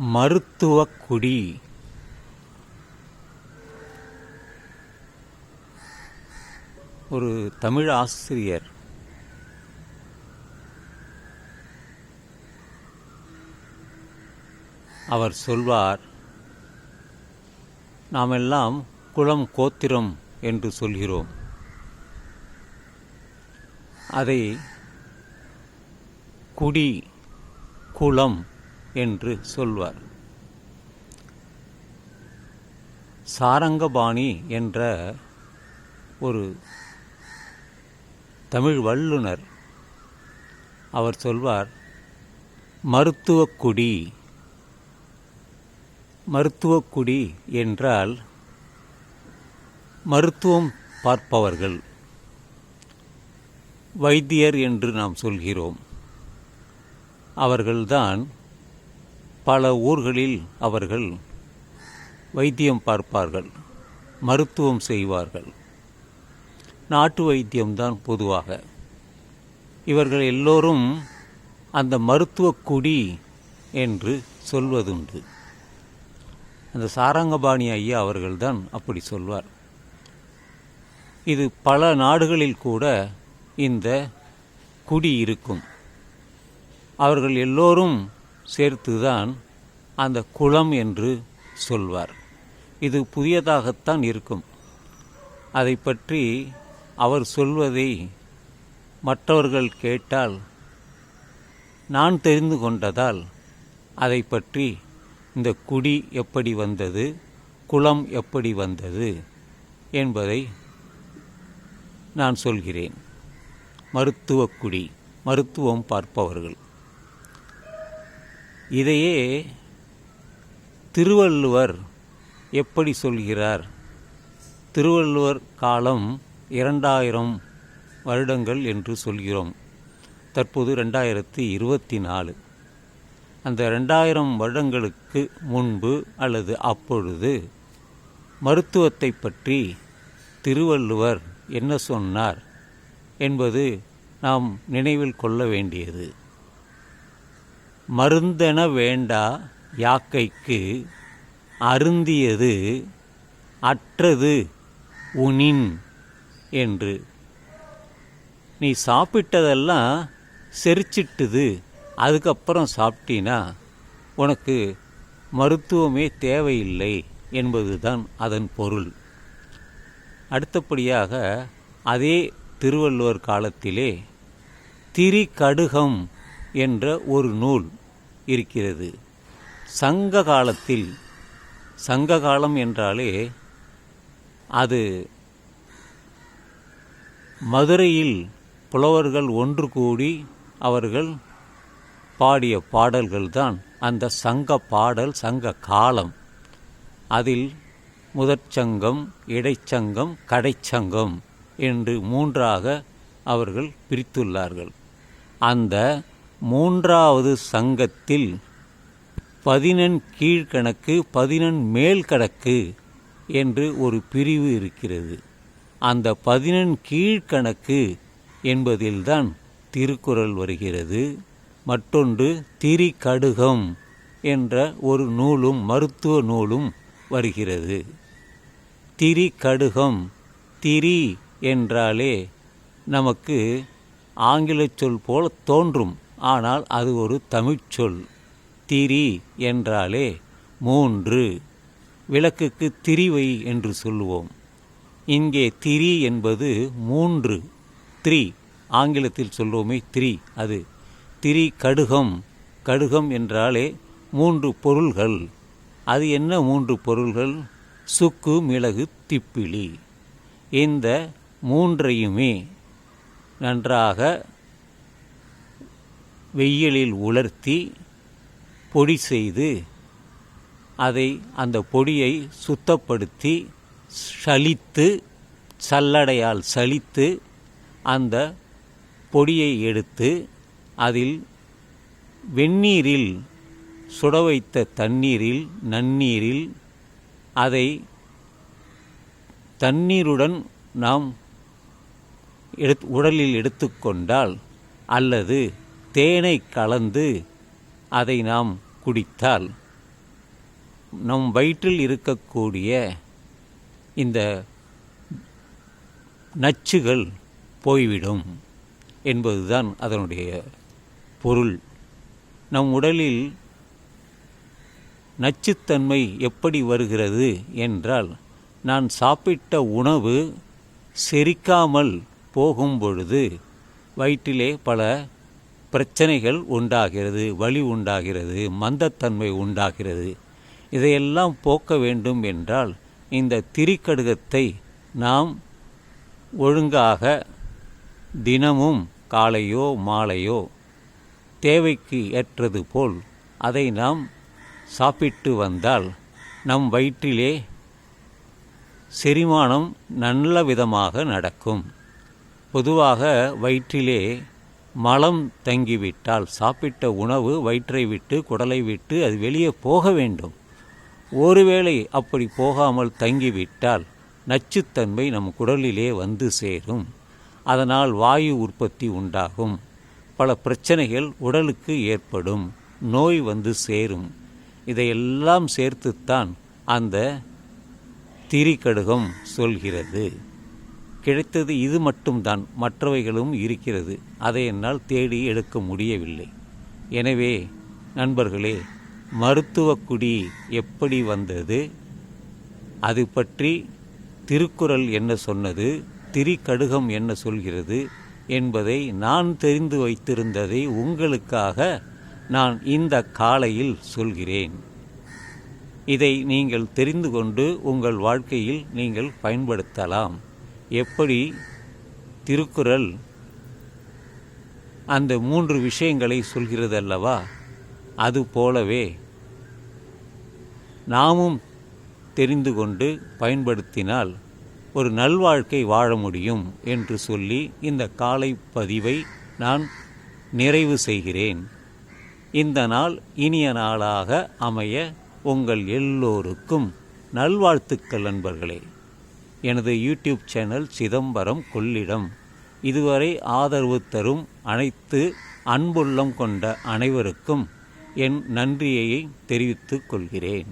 மருத்துவக்குடி. ஒரு தமிழ் ஆசிரியர். அவர் சொல்வார் நாமெல்லாம் குலம் கோத்திரம் என்று சொல்கிறோம். அதை குடி குலம் என்று சொல்வார். சாரங்கபாணி என்ற ஒரு தமிழ் வல்லுனர் அவர் சொல்வார் மருத்துவக்குடி மருத்துவக்குடி என்றால் மருத்துவம் பார்ப்பவர்கள் வைத்தியர் என்று நாம் சொல்கிறோம். அவர்கள்தான் பல ஊர்களில் அவர்கள் வைத்தியம் பார்ப்பார்கள் மருத்துவம் செய்வார்கள். நாட்டு வைத்தியம்தான் பொதுவாக. இவர்கள் எல்லோரும் அந்த மருத்துவ குடி என்று சொல்வதுண்டு. அந்த சாரங்கபாணி ஐயா அவர்கள்தான் அப்படி சொல்வார். இது பல நாடுகளில் கூட இந்த குடி இருக்கும். அவர்கள் எல்லோரும் சேர்த்துதான் அந்த குளம் என்று சொல்வார். இது புதியதாகத்தான் இருக்கும். அதை பற்றி அவர் சொல்வதை மற்றவர்கள் கேட்டால் நான் தெரிந்து கொண்டதால் அதை பற்றி இந்த குடி எப்படி வந்தது குளம் எப்படி வந்தது என்பதை நான் சொல்கிறேன். மருத்துவ குடி மருத்துவம் பார்ப்பவர்கள். இதையே திருவள்ளுவர் எப்படி சொல்கிறார்? திருவள்ளுவர் காலம் இரண்டாயிரம் வருடங்கள் என்று சொல்கிறோம். தற்போது ரெண்டாயிரத்தி இருபத்தி நாலு அந்த ரெண்டாயிரம் வருடங்களுக்கு முன்பு அல்லது அப்பொழுது மருத்துவத்தை பற்றி திருவள்ளுவர் என்ன சொன்னார் என்பது நாம் நினைவில் கொள்ள வேண்டியது. மருந்தென வேண்டா யாக்கைக்கு அருந்தியது அற்றது உனின் என்று. நீ சாப்பிட்டதெல்லாம் செரிச்சிட்டுது அதுக்கப்புறம் சாப்பிட்டீன்னா உனக்கு மருத்துவமே தேவையில்லை என்பதுதான் அதன் பொருள். அடுத்தபடியாக அதே திருவள்ளுவர் காலத்திலே திரிகடுகம் என்ற ஒரு நூல் இருக்கிறது. சங்க காலத்தில் சங்க காலம் என்றாலே அது மதுரையில் புலவர்கள் ஒன்று கூடி அவர்கள் பாடிய பாடல்கள்தான். அந்த சங்க பாடல் சங்க காலம். அதில் முதற்சங்கம் இடைச்சங்கம் கடைச்சங்கம் என்று மூன்றாக அவர்கள் பிரித்துள்ளார்கள். அந்த மூன்றாவது சங்கத்தில் பதினெண் கீழ்கணக்கு பதினெண் மேல் கணக்கு என்று ஒரு பிரிவு இருக்கிறது. அந்த பதினெண் கீழ்கணக்கு என்பதில்தான் திருக்குறள் வருகிறது. மற்றொன்று திரிகடுகம் என்ற ஒரு நூலும் மருத்துவ நூலும் வருகிறது. திரிகடுகம் திரி என்றாலே நமக்கு ஆங்கிலச் சொல் போல தோன்றும். ஆனால் அது ஒரு தமிழ்ச்சொல் திரி என்றாலே மூன்று. விளக்குக்கு திரிவை என்று சொல்லுவோம். இங்கே திரி என்பது மூன்று. த்ரீ. ஆங்கிலத்தில் சொல்லுவோமே த்ரீ. அது திரி கடுகம். கடுகம் என்றாலே மூன்று பொருள்கள். அது என்ன மூன்று பொருள்கள்? சுக்கு மிளகு திப்பிலி. இந்த மூன்றையுமே நன்றாக வெயிலில் உலர்த்தி பொடி செய்து அதை அந்த பொடியை சுத்தப்படுத்தி சலித்து சல்லடையால் சலித்து அந்த பொடியை எடுத்து அதில் வெந்நீரில் சுட வைத்த தண்ணீரில் நன்னீரில் அதை தண்ணீருடன் நாம் எடுத் உடலில் எடுத்துக்கொண்டால் அல்லது தேனை கலந்து அதை நாம் குடித்தால் நம் வயிற்றில் இருக்கக்கூடிய இந்த நச்சுகள் போய்விடும் என்பதுதான் அதனுடைய பொருள். நம் உடலில் நச்சுத்தன்மை எப்படி வருகிறது என்றால் நான் சாப்பிட்ட உணவு செரிக்காமல் போகும் பொழுது வயிற்றிலே பல பிரச்சனைகள் உண்டாகிறது வலி உண்டாகிறது மந்தத்தன்மை உண்டாகிறது. இதையெல்லாம் போக்க வேண்டும் என்றால் இந்த திரிக்கடுகத்தை நாம் ஒழுங்காக தினமும் காலையோ மாலையோ தேவைக்கு ஏற்றது போல் அதை நாம் சாப்பிட்டு வந்தால் நம் வயிற்றிலே செரிமானம் நல்ல விதமாக நடக்கும். பொதுவாக வயிற்றிலே மலம் தங்கிவிட்டால் சாப்பிட்ட உணவு வயிற்றை விட்டு குடலை விட்டு அது வெளியே போக வேண்டும். ஒருவேளை அப்படி போகாமல் தங்கிவிட்டால் நச்சுத்தன்மை நம் குடலிலே வந்து சேரும். அதனால் வாயு உற்பத்தி உண்டாகும். பல பிரச்சனைகள் உடலுக்கு ஏற்படும். நோய் வந்து சேரும். இதையெல்லாம் சேர்த்துத்தான் அந்த திரிகடுகம் சொல்கிறது. கிடைத்தது இது மட்டும்தான் மற்றவைகளும் இருக்கிறது. அதை என்னால் தேடி எடுக்க முடியவில்லை. எனவே நண்பர்களே மருத்துவக்குடி எப்படி வந்தது? அது பற்றி திருக்குறள் என்ன சொன்னது? திரிகடுகம் என்ன சொல்கிறது? என்பதை நான் தெரிந்து வைத்திருந்ததை உங்களுக்காக நான் இந்த காலையில் சொல்கிறேன். இதை நீங்கள் தெரிந்து கொண்டு உங்கள் வாழ்க்கையில் நீங்கள் பயன்படுத்தலாம். எப்படி திருக்குறள் அந்த மூன்று விஷயங்களை சொல்கிறது அல்லவா அது போலவே நாமும் தெரிந்து கொண்டு பயன்படுத்தினால் ஒரு நல்வாழ்க்கை வாழ முடியும் என்று சொல்லி இந்த காலை பதிவை நான் நிறைவு செய்கிறேன். இந்த நாள் இனிய நாளாக அமைய உங்கள் எல்லோருக்கும் நல்வாழ்த்துக்கள் நண்பர்களே. எனது யூடியூப் சேனல் சிதம்பரம் கொள்ளிடம். இதுவரை ஆதரவு தரும் அனைத்து அன்புள்ளம் கொண்ட அனைவருக்கும் என் நன்றியை தெரிவித்துக் கொள்கிறேன்.